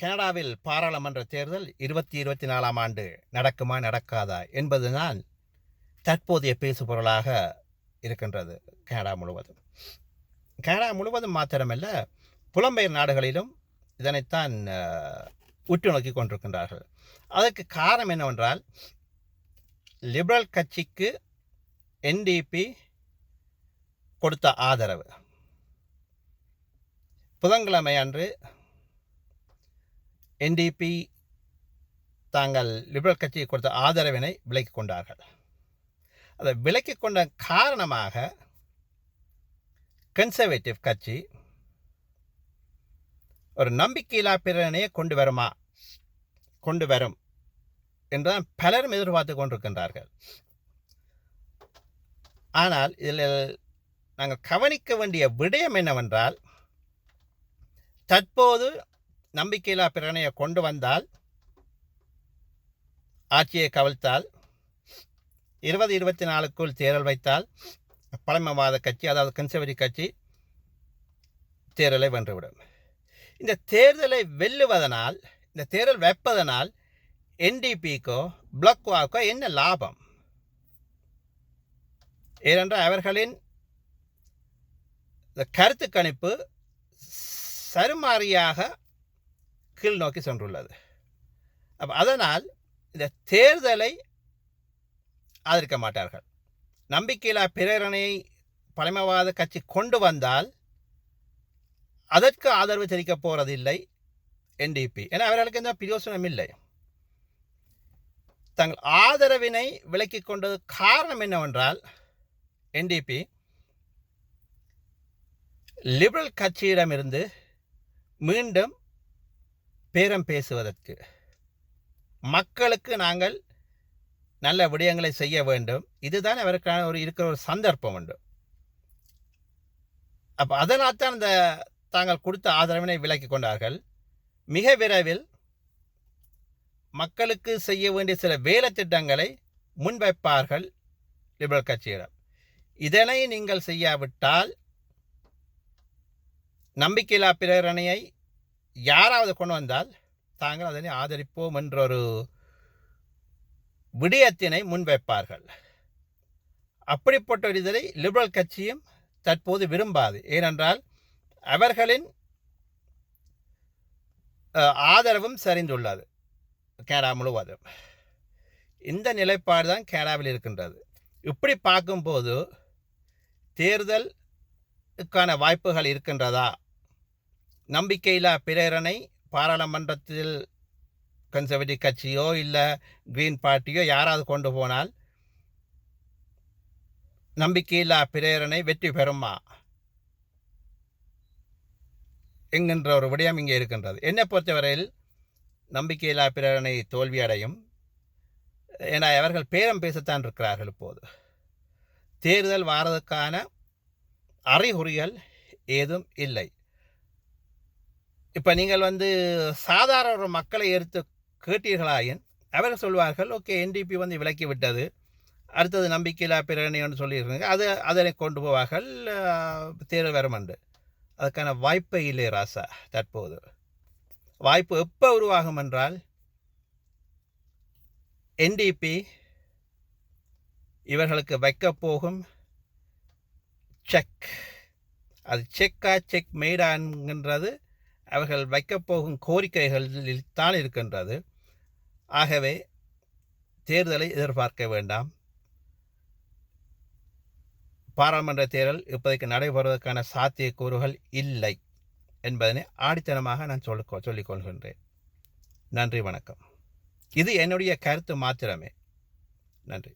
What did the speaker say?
கனடாவில் பாராளுமன்ற தேர்தல் இருபத்தி இருபத்தி நாலாம் ஆண்டு நடக்குமா நடக்காதா என்பதுதான் தற்போதைய பேசுபொருளாக இருக்கின்றது கனடா முழுவதும். கனடா முழுவதும் மாத்திரமல்ல புலம்பெயர் நாடுகளிலும் இதனைத்தான் உற்று நோக்கி கொண்டிருக்கின்றார்கள். அதற்கு காரணம் என்னவென்றால் லிபரல் கட்சிக்கு என்டிபி கொடுத்த ஆதரவு. புதன்கிழமை அன்று என்டிபி தாங்கள் லிபரல் கட்சிக்கு கொடுத்த ஆதரவினை விலக்கிக் கொண்டார்கள். அதை விலக்கி கொண்ட காரணமாக கன்சர்வேட்டிவ் கட்சி ஒரு நம்பிக்கையில்லா பிறனையே கொண்டு வருமா? கொண்டு வரும் என்றுதான் பலரும் எதிர்பார்த்து கொண்டிருக்கின்றார்கள். ஆனால் இதில் நாங்கள் கவனிக்க வேண்டிய விடயம் என்னவென்றால் தற்போது நம்பிக்கையில்லா பிரேரணையை கொண்டு வந்தால் ஆட்சியை கவிழ்த்தால் இருபது இருபத்தி நாலுக்குள் தேர்தல் வைத்தால் பழமைவாத கட்சி அதாவது கன்சர்வேட்டிவ் கட்சி தேர்தலை வென்றுவிடும். இந்த தேர்தலை வெல்லுவதனால் இந்த தேர்தல் வைப்பதனால் என்டிபிக்கோ பிளக்வாக்கோ என்ன லாபம்? ஏனென்றால் அவர்களின் கருத்து கணிப்பு சருமாரியாக கீழ் நோக்கி சென்றுள்ளது. அப்போ அதனால் இந்த தேர்தலை ஆதரிக்க மாட்டார்கள். நம்பிக்கையில்லா பிரேரணையை பழமைவாத கட்சி கொண்டு வந்தால் அதற்கு ஆதரவு தெரிவிக்கப் போவதில்லை என்டிபி ஏன்னா அவர்களுக்கு எந்த பிரயோசனம் இல்லை. தங்கள் ஆதரவினை விலக்கிக் கொண்டது காரணம் என்னவென்றால் என்டிபி லிபரல் கட்சியிடமிருந்து மீண்டும் பேரம் பேசுவதற்கு. மக்களுக்கு நாங்கள் நல்ல விடயங்களை செய்ய வேண்டும். இதுதான் அவருக்கான ஒரு இருக்கிற ஒரு சந்தர்ப்பம் உண்டு. அப்போ அதனால் தான் இந்த தாங்கள் கொடுத்த ஆதரவினை விலக்கி கொண்டார்கள். மிக விரைவில் மக்களுக்கு செய்ய வேண்டிய சில வேலை திட்டங்களை முன்வைப்பார்கள் லிபரல் கட்சியிடம். இதனை நீங்கள் செய்யாவிட்டால் நம்பிக்கையில்லா பிரேரணையை யாராவது கொண்டு வந்தால் தாங்கள் அதனை ஆதரிப்போம் என்ற ஒரு விடயத்தினை முன்வைப்பார்கள். அப்படிப்பட்ட ஒரு இதழை லிபரல் கட்சியும் தற்போது விரும்பாது. ஏனென்றால் அவர்களின் ஆதரவும் சரிந்துள்ளது கனடா முழுவதும். இந்த நிலைப்பாடு தான் கேரளாவில் இருக்கின்றது. இப்படி பார்க்கும்போது தேர்தலுக்கான வாய்ப்புகள் இருக்கின்றதா? நம்பிக்கையில்லா பிரேரணை பாராளுமன்றத்தில் கன்சர்வேட்டிவ் கட்சியோ இல்லை க்ரீன் பார்ட்டியோ யாராவது கொண்டு போனால் நம்பிக்கையில்லா பிரேரணை வெற்றி பெறுமா? என்கின்ற ஒரு விடயம் இங்கே இருக்கின்றது. என்னை பொறுத்தவரையில் நம்பிக்கையில்லா பிரேரணை தோல்வியடையும். ஏன்னா அவர்கள் பேரம் பேசத்தான் இருக்கிறார்கள் இப்போது. தேர்தல் வாரதுக்கான அறிகுறிகள் ஏதும் இல்லை. இப்போ நீங்கள் வந்து சாதாரண ஒரு மக்களை எடுத்து கேட்டீர்களாயின் அவர்கள் சொல்வார்கள் ஓகே என்டிபி வந்து விலக்கி விட்டது அடுத்தது நம்பிக்கையில்லா பிரேரணைன்னு சொல்லியிருக்காங்க. அது அதனை கொண்டு போவார்கள். தேர்தல் வரும் என்று. அதுக்கான வாய்ப்பே இல்லை ராசா தற்போது. வாய்ப்பு எப்போ உருவாகும் என்றால் என்டிபி இவர்களுக்கு வைக்கப் போகும் செக் அது செக்கா செக் மேடா அவர்கள் வைக்கப் போகும் கோரிக்கைகளில் தான் இருக்கின்றது. ஆகவே தேர்தலை எதிர்பார்க்க வேண்டாம். பாராளுமன்ற தேர்தல் இப்போதைக்கு நடைபெறுவதற்கான சாத்தியக்கூறுகள் இல்லை என்பதனை ஆடித்தனமாக நான் சொல்ல சொல்லிக் கொள்கின்றேன். நன்றி வணக்கம். இது என்னுடைய கருத்து மாத்திரமே. நன்றி.